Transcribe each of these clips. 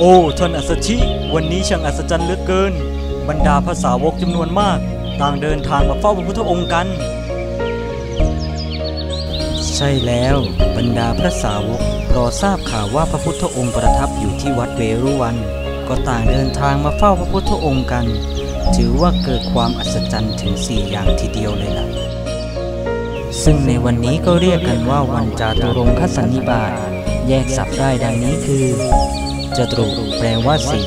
โอ้ท่านอัศชิ วันนี้ช่างอัศจรรย์เหลือเกิน บรรดาภาษาวกจำนวนมาก ต่างเดินทางมาเฝ้าพระพุทธองค์กัน ใช่แล้วบรรดาพระสาวกรอทราบข่าวว่าพระพุทธองค์ประทับอยู่ที่วัดเวรุวัน ก็ต่างเดินทางมาเฝ้าพระพุทธองค์กัน ถือว่าเกิดความอัศจรรย์ถึงสี่อย่างทีเดียวเลยล่ะ ซึ่งในวันนี้ก็เรียกกันว่าวันจาตุรงคสันนิบาตแยกศัพท์ได้ดังนี้คือ จตุรุแปลว่าสี่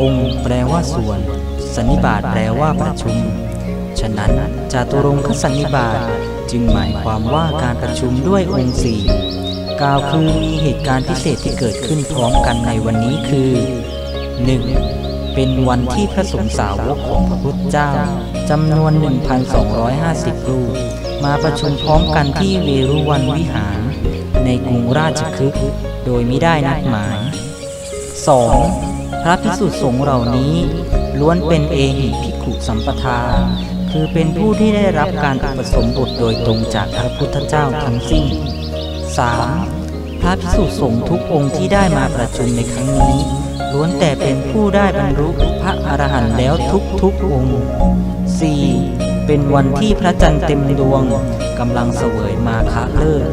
องค์แปลว่าส่วน สันนิบาตแปลว่าประชุม ฉะนั้นจตุรงคสันนิบาตจึงหมายความว่าการประชุมด้วยองค์สี่กล่าวคือมีเหตุการณ์พิเศษที่เกิดขึ้นพร้อมกันในวันนี้คือ 1. เป็นวันที่พระสงฆ์สาวกของพระพุทธเจ้าจำนวน 1,250 รูป มาประชุมพร้อมกันที่เวรุวันวิหาร ในกรุงราชคฤห์โดยมิได้นัดหมาย 2. พระภิกษุสงฆ์เหล่านี้ล้วนเป็นเอหิภิกขุสัมปทา คือเป็นผู้ที่ได้รับการอุปสมบทโดยตรงจากพระพุทธเจ้าทั้งสิ้น 3. พระภิกษุสงฆ์ทุกองค์ที่ได้มาประชุมในครั้งนี้ล้วนแต่เป็นผู้ได้บรรลุพระอรหันต์แล้วทุกทุกองค์ 4. เป็นวันที่พระจันทร์เต็มดวงกำลังเสวยมาคะเลิศ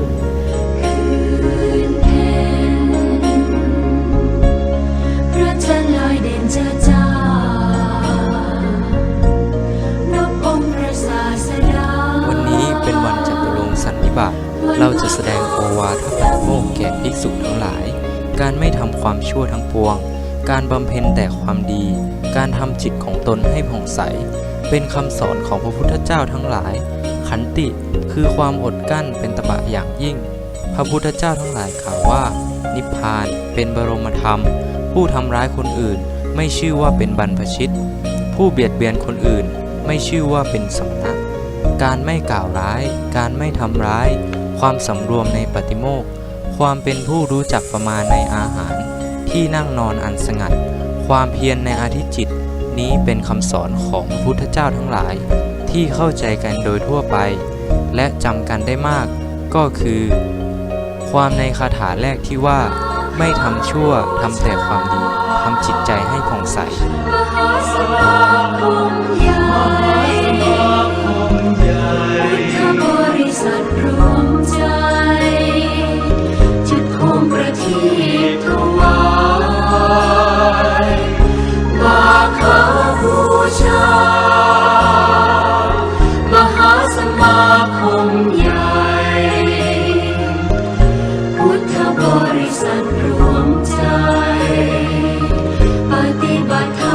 เราจะแสดงโอวาทปฏิโมกแก่ภิกษุทั้งหลาย การไม่ทำความชั่วทั้งปวง การบำเพ็ญแต่ความดี การทำจิตของตนให้ผ่องใส เป็นคำสอนของพระพุทธเจ้าทั้งหลาย ขันติคือความอดกั้นเป็นตบะอย่างยิ่ง พระพุทธเจ้าทั้งหลายกล่าวว่า นิพพานเป็นบรมธรรม ผู้ทำร้ายคนอื่น ไม่ชื่อว่าเป็นบรรพชิต ผู้เบียดเบียนคนอื่น ไม่ชื่อว่าเป็นสมณะการไม่กล่าวร้าย การไม่ทำร้าย ความสำรวมในปฏิโมกข์ความเป็นผู้รู้จักประมาณในอาหาร ที่นั่งนอนอันสงัด ความเพียรในอาธิจิต นี้เป็นคำสอนของพุทธเจ้าทั้งหลาย ที่เข้าใจกันโดยทั่วไป และจำกันได้มาก ก็คือ ความในคาถาแรกที่ว่า ไม่ทำชั่วทำแต่ความดีทำจิตใจให้ผ่องใสาสมาคมใหญ่ พุทธบริษัทรวมใจ ปฏิบัติ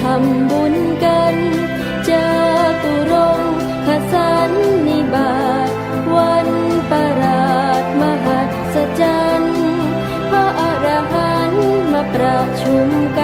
ทำบุญกันจาตุรงคสันนิบาตวันประราชมหัศจรรย์พระอรหันต์มาประชุมกัน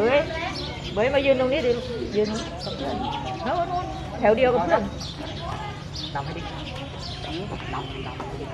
เฮ้ยเบยมายืนตรงนี้ดิยืนกับเพื่อนโน่นนู่นแถวเดียวกับเพื่อนดำให้ดิดำดำให้ดิ